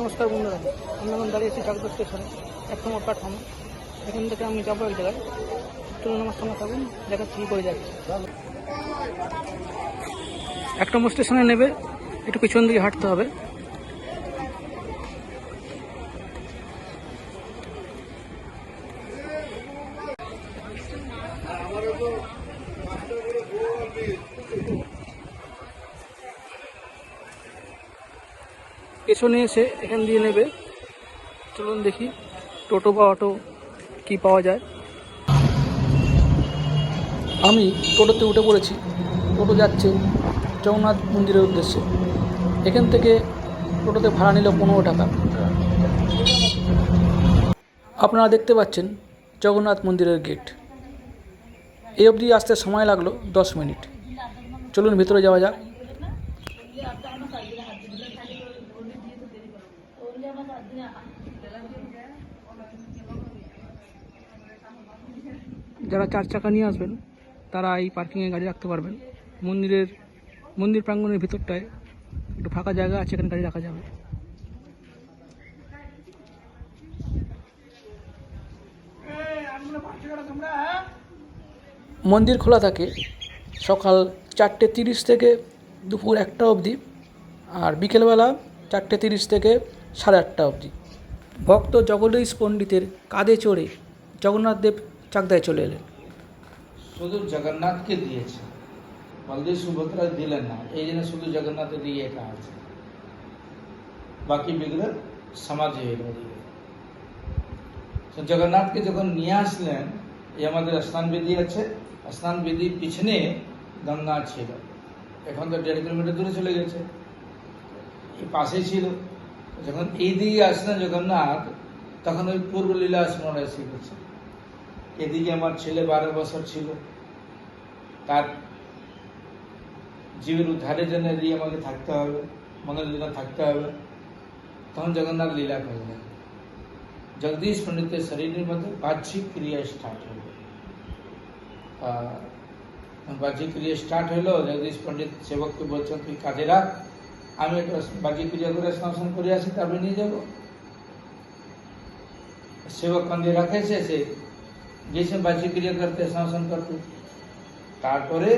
নমস্কার বন্ধুরা, আমি এখন দাঁড়িয়েছি চাকদা স্টেশনে, এক নম্বর প্ল্যাটফর্ম এখান থেকে আমি যাব এক জায়গায়। চলুন আমার সঙ্গে থাকুন, দেখাচ্ছি কী করে যাচ্ছে এক নম্বর স্টেশনে নেবে, একটু পিছন দিকে হাঁটতে হবে। পেছনে এসে এখান দিয়ে নেবে। চলুন দেখি, টোটো বা অটো কি পাওয়া যায়। আমি টোটোতে উঠে পড়েছি। টোটো যাচ্ছে জগন্নাথ মন্দিরের উদ্দেশ্যে। এখান থেকে টোটোতে ভাড়া নিল পনেরো টাকা। আপনারা দেখতে পাচ্ছেন জগন্নাথ মন্দিরের গেট। এই অবধি আসতে সময় লাগল দশ মিনিট। চলুন ভিতরে যাওয়া যাক। যারা চার চাকা নিয়ে আসবেন, তারা এই পার্কিংয়ে গাড়ি রাখতে পারবেন। মন্দিরের, মন্দির প্রাঙ্গণের ভিতরটায় একটু ফাঁকা জায়গা আছে এখানে গাড়ি রাখা যাবে। মন্দির খোলা থাকে সকাল চারটে তিরিশ থেকে দুপুর একটা অবধি আর বিকেলবেলা চারটে তিরিশ থেকে সাড়ে আটটা অবধি। ভক্ত জগদীশ পণ্ডিতের কাঁধে চড়ে জগন্নাথ দেব চাকদায় চলে এলেন। শুধু জগন্নাথকে দিয়েছে। বলদেব সুভদ্রা দিলেন না, এই জন্য শুধু জগন্নাথ দিয়ে এটা আছে। বাকি বিগ্রহ সমাজে এলো। তো জগন্নাথকে যখন নিয়ে আসলেন, এই আমাদের স্নান বিধি আছে স্নান বিধির পিছনে গঙ্গা ছিল। এখন তো দেড় কিলোমিটার দূরে চলে গেছে। পাশেই ছিল। যখন এই দিকে আসলেন জগন্নাথ, তখন ওই পূর্ব লীলা স্মরণ এসে গেছে। এদিকে আমার ছেলে বারো বছর ছিল। তার জীবের উদ্ধারের জন্য এদিকে আমাকে থাকতে হবে মঙ্গলের জন্য থাকতে হবে। তখন জগন্নাথ লীলা করলেন। জগদীশ পণ্ডিতের শরীরের মধ্যে বাহ্যিক ক্রিয়া স্টার্ট হলো। আহ, বাহ্যিক ক্রিয়া স্টার্ট হলো জগদীশ পণ্ডিত সেবককে বলছেন তুই কাজে রাখ আমি একটা বাহ্যিক ক্রিয়া করে স্নান করে আসি তারপরে নিয়ে যাব। সেবক কান্দে রাখেছে সে जैसे बाची क्रिया करते। शासन करते তারপরে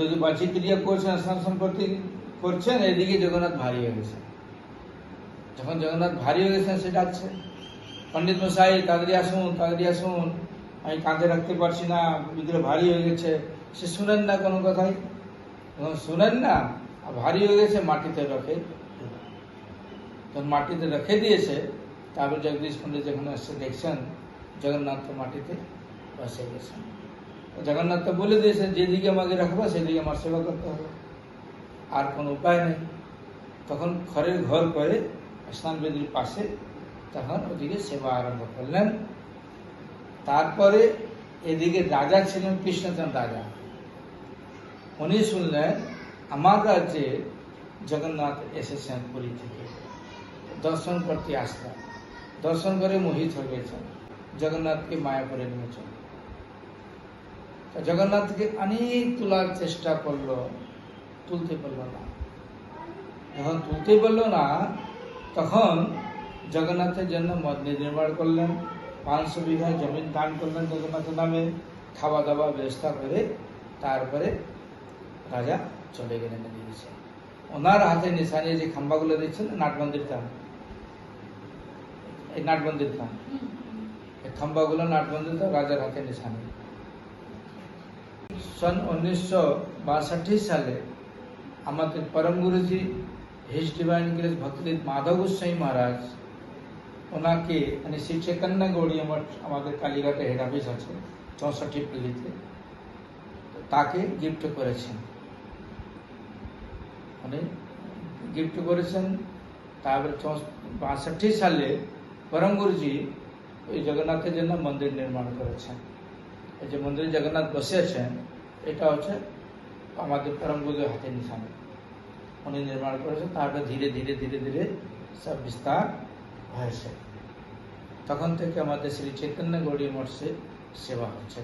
যদি বাচি ক্রিয়া করছেন শাসন করতে করছেন এদিকে জগন্নাথ ভারী হয়ে গেছে যখন জগন্নাথ ভারী হয়ে গেছেন সে ডাকছে পণ্ডিত মশাই তাড়াতাড়ি আসুন তাড়াতাড়ি আসুন আমি কাঁধে রাখতে পারছি না বিগ্রহ ভারী হয়ে গেছে সে শুনেন না কোনো কথাই যখন শুনেন না ভারী হয়ে গেছে মাটিতে রাখে তখন মাটিতে রেখে দিয়েছে তারপর জগদীশ পণ্ডিত যখন এসে দেখছেন জগন্নাথ মাটিতে বসে গেছেন। জগন্নাথ বলে দিয়েছেন, যেদিকে আমাকে রাখব, সেদিকে আমার সেবা করতে হবে। আর কোনো উপায় নেই। তখন ঘরের ঘর করে স্নান বেদির পাশে তখন ওদিকে সেবা আরম্ভ করলেন। তারপরে এদিকে রাজা ছিলেন, কৃষ্ণচন্দ্র রাজা। উনি শুনলেন, আমার রাজ্যে জগন্নাথ এসেছেন পুরী থেকে। দর্শন করতে আসলেন। দর্শন করে মোহিত হয়ে গেছেন জগন্নাথকে মায়া করে নিয়েছেন জগন্নাথকে অনেক তোলার চেষ্টা করল তুলতে পারল না যখন তুলতে পারল না তখন জগন্নাথের জন্য মন্দির নির্মাণ করলেন পাঁচশো বিঘা জমিন দান করলেন জগন্নাথের নামে খাওয়া দাওয়া ব্যবস্থা করে তারপরে রাজা চলে গেলেন এদিকে ওনার হাতে নিশানি যে খাম্বাগুলো দিচ্ছেন নাট মন্দির ধাম এই নাট মন্দির এই খাম্বাগুলো নাট মন্দির রাজার হাতে নিশানি। সন উনিশশো বাষট্টি সালে আমাদের পরম guruji his divine grace Bhaktidita Madhav Goswai Maharaj, ওনাকে মানে শ্রী চৈতন্য গৌড়ীয় মঠ আমাদের কালীঘাটে হেড অফিস আছে, চৌষট্টি পল্লীতে। তাকে গিফট করেছেন। মানে গিফট করেছেন, তারপরে বাষট্টি সালে পরম গুরুজি ওই জগন্নাথের জন্য মন্দির নির্মাণ করেছেন এই যে মন্দিরে জগন্নাথ বসে আছেন এটা হচ্ছে আমাদের পরম গুরুর হাতে নিশানি উনি নির্মাণ করেছেন তারপরে ধীরে ধীরে ধীরে ধীরে সব বিস্তার হয়েছে তখন থেকে আমাদের শ্রী চৈতন্য গৌরী মঠে সেবা হচ্ছে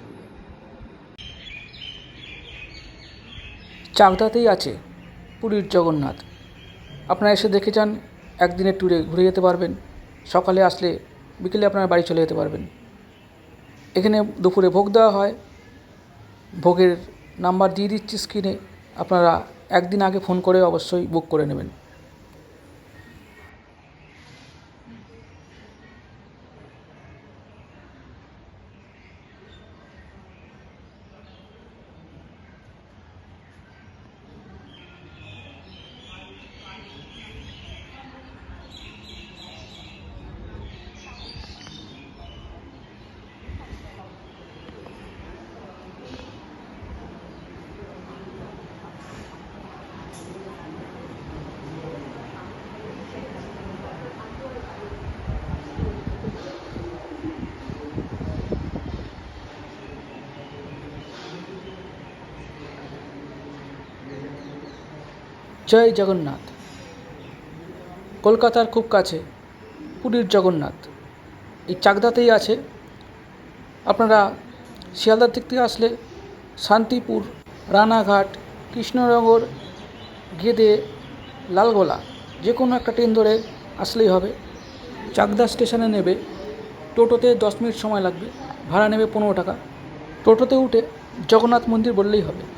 চাকদাতেই আছে পুরীর জগন্নাথ। আপনারা এসে দেখে যান, একদিনের ট্যুরে ঘুরে যেতে পারবেন। সকালে আসলে বিকেলে আপনারা বাড়ি চলে যেতে পারবেন। এখানে দুপুরে ভোগ দেওয়া হয়। ভোগের নাম্বার দিয়ে দিচ্ছি স্ক্রিনে। আপনারা একদিন আগে ফোন করে অবশ্যই বুক করে নেবেন। জয় জগন্নাথ। কলকাতার খুব কাছে, পুরীর জগন্নাথ। এই চাকদাতেই আছে। আপনারা শিয়ালদার দিক থেকে আসলে শান্তিপুর, রানাঘাট, কৃষ্ণনগর, গেদে, লালগোলা যে কোনো একটা ট্রেন ধরে আসলেই হবে। চাকদা স্টেশনে নেবে, টোটোতে দশ মিনিট সময় লাগবে, ভাড়া নেবে পনেরো টাকা। টোটোতে উঠে জগন্নাথ মন্দির বললেই হবে।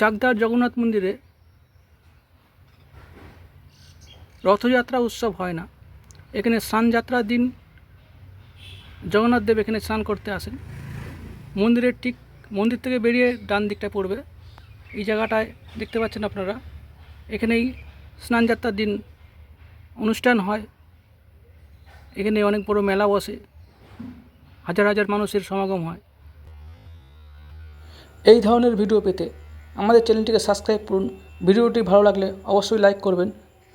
চাকদার জগন্নাথ মন্দিরে রথযাত্রা উৎসব হয় না। এখানে স্নানযাত্রার দিন জগন্নাথ দেব এখানে স্নান করতে আসেন। মন্দিরের ঠিক মন্দির থেকে বেরিয়ে ডান দিকটা পড়বে। এই জায়গাটায় দেখতে পাচ্ছেন আপনারা, এখানেই স্নানযাত্রার দিন অনুষ্ঠান হয়। এখানে অনেক বড় মেলা বসে হাজার হাজার মানুষের সমাগম হয়। এই ধরনের ভিডিও পেতে আমাদের চ্যানেলটিকে সাবস্ক্রাইব করুন। ভিডিওটি ভালো লাগলে অবশ্যই লাইক করবেন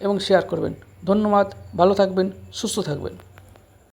এবং শেয়ার করবেন। ধন্যবাদ, ভালো থাকবেন, সুস্থ থাকবেন।